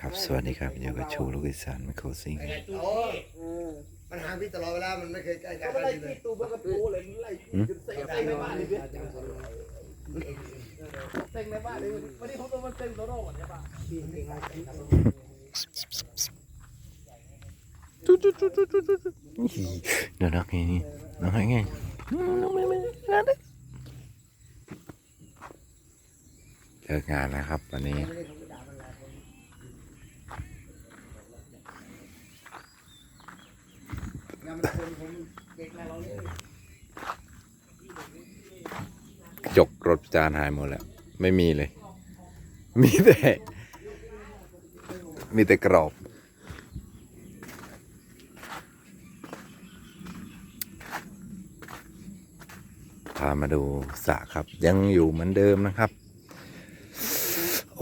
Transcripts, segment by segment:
ครับสวัสดีครับอยู่กับชูลูกอีสานไมโครซิงไอ้โอ้เออมันหางพี่ตลอดเวลา มันไม่เคยใกล้กัเขานไม่เลไล่ยตีตูมันก็ปูเลยมันไล่ตีจนเซ็งเซ็งในบ้านเลยเนี่ยเซ็งในบ้านเลยวันนี้ผมต้องมาเซ็งโตโน่ก่อนใช่ปะเดี๋ยวนักนี่นักไงเลิกงานนะครับวันนี้ยังมันคนผ มเด็กนะเราเนี่ยจกรถจานหายหมดแล้ว ไม่มีเลย มีแต่ มีแต่กรอบพามาดูสระครับ ยังอยู่เหมือนเดิมนะครับ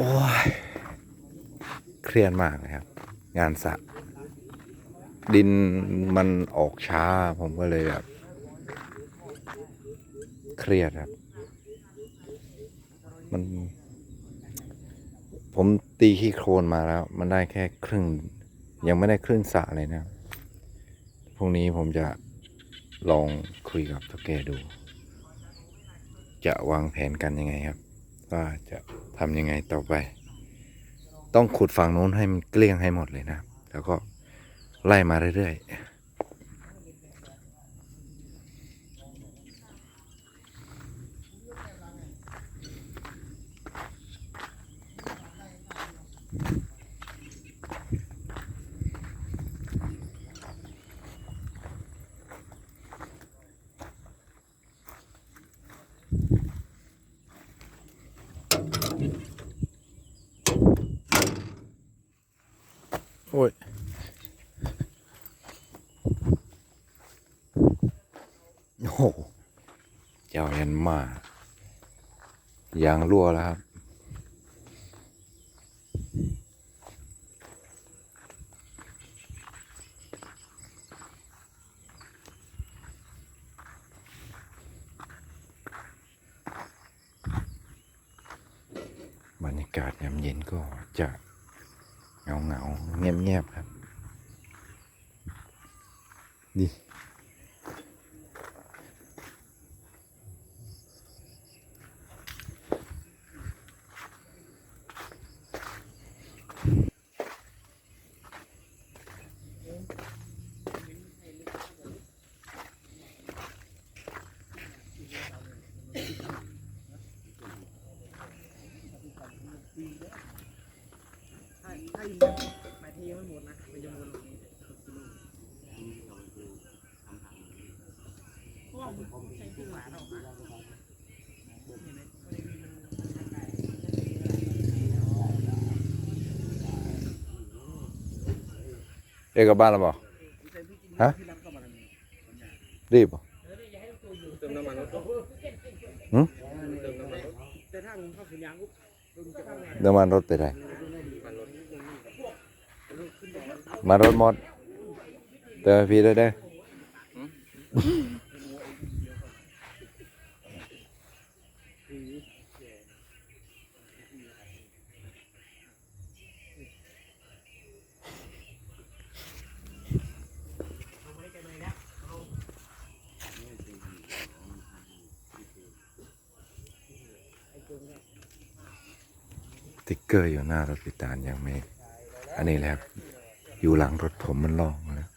โอ้ย เครียดมากเลยครับ งานสระดินมันออกช้า ผมก็เลยแบบ เครียดครับ มัน ผมตีขี้โคลนมาแล้ว มันได้แค่ครึ่ง ยังไม่ได้ครึ่งสระเลยนะครับพรุ่งนี้ผมจะลองคุยกับท่าแกดู จะวางแผนกันยังไงครับ ว่าจะทำยังไงต่อไป ต้องขุดฝั่งนู้นให้มันเกลี้ยงให้หมดเลยนะ แล้วก็ไล่มาเรื่อยๆ เจ้ายันมากยางรั่วแล้วครับ บรรยากาศยามเย็นก็จะเงาเงาเงียบเงียบๆครับ นี่ ถ้าถ้ายิงหมายที่ยังไม่หมดนะมันยังหมดตรงนี้เพราะว่าผมใช้กุ้งหวานออกมาเอกกลับบ้านแล้วบอฮะรีบหรอเติมน้ำมันรถหืมเติมน้ำมันรถแต่ถ้ามึงเข้าสวนยางปุ๊บมึงจะทำไงเดี๋ยวมันรถไปได้ มารถหมดเติมพี่ด้วยได้อติ๊กเกอร์อยู่หน้ารถพิตานยังไม่ อันนี้แหละครับ อยู่หลังรถผมมันลองมาแล้ว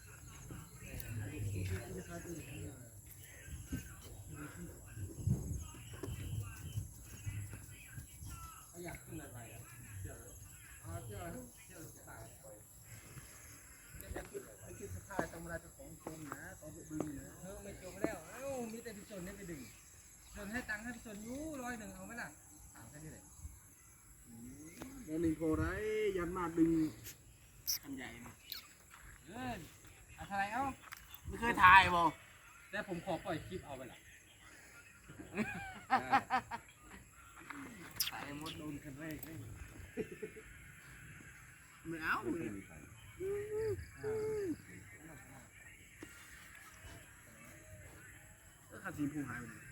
ถ่ายตรงเวลาจะของนะของดึงนะเอไม่จมแล้วเอ้ามีแต่พี่สนให้ไปดึงสนให้ตังค์ให้พี่สนยูร้อยหนึ่งเอาไหมล่ะถามแค่นี้เลยนึ่โคไร มาดึงกันใหญ่นะเอออะไรเอ้าไม่เคยถ่ายบ่แต่ผมขอปล่อยคลิปเอาไปละสายมดโดนคันแรกเลยไม่เอาเลยก็ขาสีผู้หายไปเลย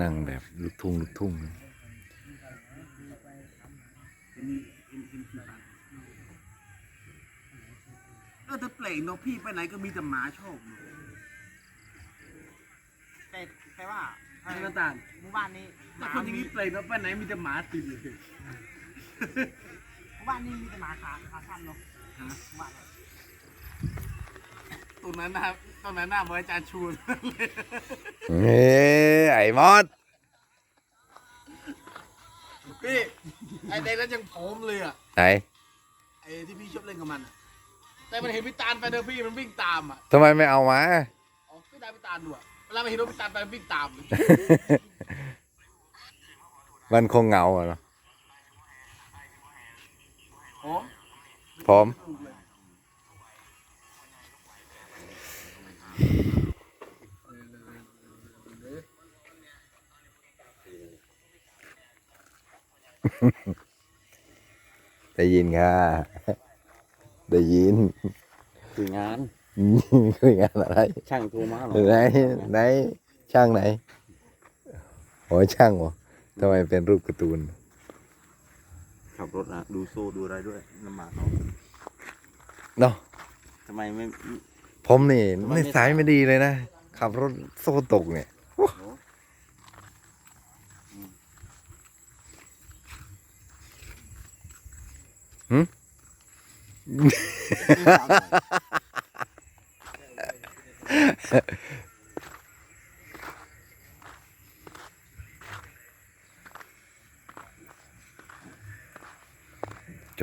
นั่งแบบลูกทุ่งลูกทุ่ง เออแต่เปล่งเนอะพี่ไปไหนก็มีแต่หมาชอบเนอะแต่แต่ว่าพี่น้ำตาลหมู่บ้านนี้หแต่มาคนอย่างนี้เปล่งเนอะไปไหนมีแต่หมาติดเลยหมู่บ้านนี้มีแต่หมาขาขาสั้นเนาะฮะหมู่บ้านตรงนั้นนะครับตรงนั้นหน้าเหมือนอาจารย์ชูนเลยเฮ้ยไอ้มอสพี่ไอ้เด็กนั้นยังผอมเลยอะไหนไอ้ที่พี่ชอบเล่นกับมันอะ แต่มันเห็นพี่ตาลไปเด้อพี่มันวิ่งตามอะทำไมไม่เอามา อ๋อพี่ตาลพี่ตาลดูอะเวลามันเห็นรถพี่ตาลไปมันวิ่งตามเลยมันคงเหงาอะเนาะผอมพร้อมได้ยินค่ะ ได้ยินคุยงานคุยงานอะไรช่างโทรมาเหรอไหนไหนช่างไหนโอ้ยช่างวะทำไมเป็นรูปการ์ตูนขับรถนะดูโซ่ดูอะไรด้วยลำบากเนาะเนาะทำไมไม่ผมนี่ทำไมไม่นิสัยไม่ดีเลยนะ ขับรถโซ่ตกเนี่ยโอ้หึ จอ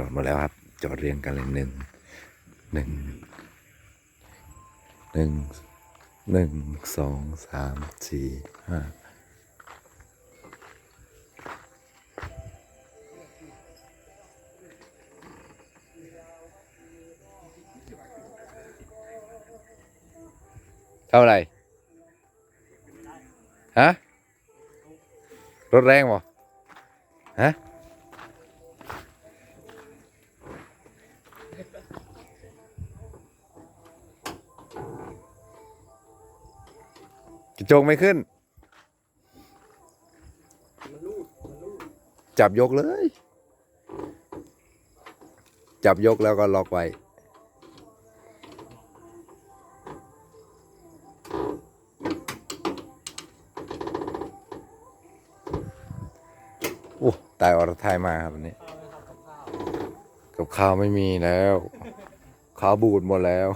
ดหมาแล้วครับ จอดเรียงกันเลยหนึ่งหนึ่งหนึ่งหนึ่งสองสามสี่ห้า เท่าไรฮะรถแรงบ่ฮะกระจกไม่ขึ้น จับยกเลย จับยกแล้วก็ล็อกไว้ ตายอรไทยมาครับวันนี้ กับข้าวไม่มีแล้ว ข้าวบูดหมดแล้ว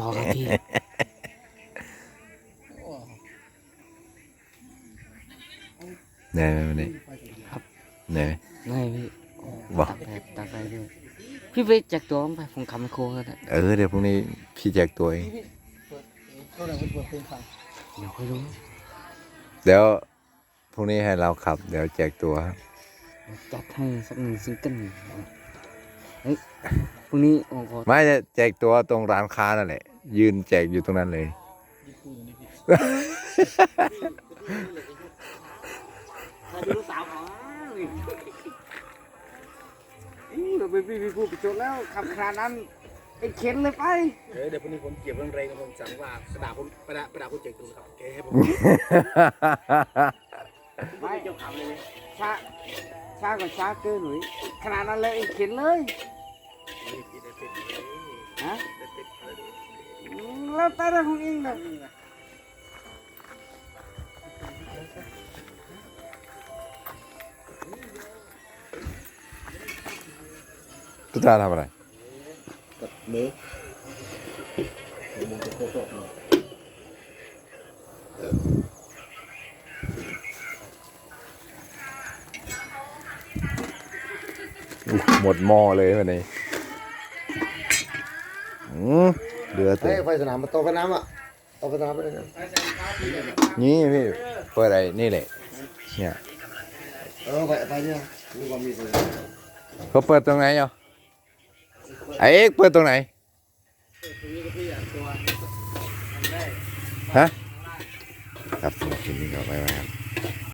รอครับพี่เหนื่อยไหมวันนี้เหนื่อยไหมไม่พี่บอก ตักแบบตักไปด้วยพี่ไปจากตัวผมไปผมขับไมโครก็ได้เออเดี๋ยวพรุ่งนี้พี่แจกตัวเองก็เลยเปิดเพลงฟังเดี๋ยวค่อยรู้เดี๋ยวพรุ่งนี้ให้เราขับ เดี๋ยวแจกตัว จัดให้สักหนึ่งซิงเกิลเฮ้ยพ รุ่งนี้โอ้โหไม่จะแจกตัวตรงร้านค้านั่นแหละ ยืนแจกอยู่ตรงนั้นเลย มาดูสาวอ๋อเราไปพี่พี่พูดไปจนแล้วขับขนาดนั้นไอ้เข็นเลยไปเดี๋ยวพรุ่งนี้ผมเก็บเรื่องแรงกับผมสั่งว่ากระดาษผมกระดาษกระดาษผมเจ็กดูครับแกให้ผมไม่เจ้าขับเลยช้าช้ากว่าช้าเกินหนุ่ยขนาดนั้นเลยไอ้เข็นเลย ฮะอืมแล้วแต่เรื่องของเองเลยตุ๊กตาทำอะไรกับเนื้ออุ๊ยหมดหม้อเลยวันนี้ อืมเดือดตัเฮ้วยไฟสนามมาโตกันน้ำอะโตกันน้ำไปเลยนะนี่พี่เปิดอะไรนี่แหละเนี่ยเออไฟไฟเนี่ยมีความมีไฟเขาเปิดตรงไหนอะไอ้เอกเปิดตรงไหนตัวนี้ก็พี่อะตัวอันแรกฮะครับสำหรับคลิปนี้ก็ไว้ไว้ครับ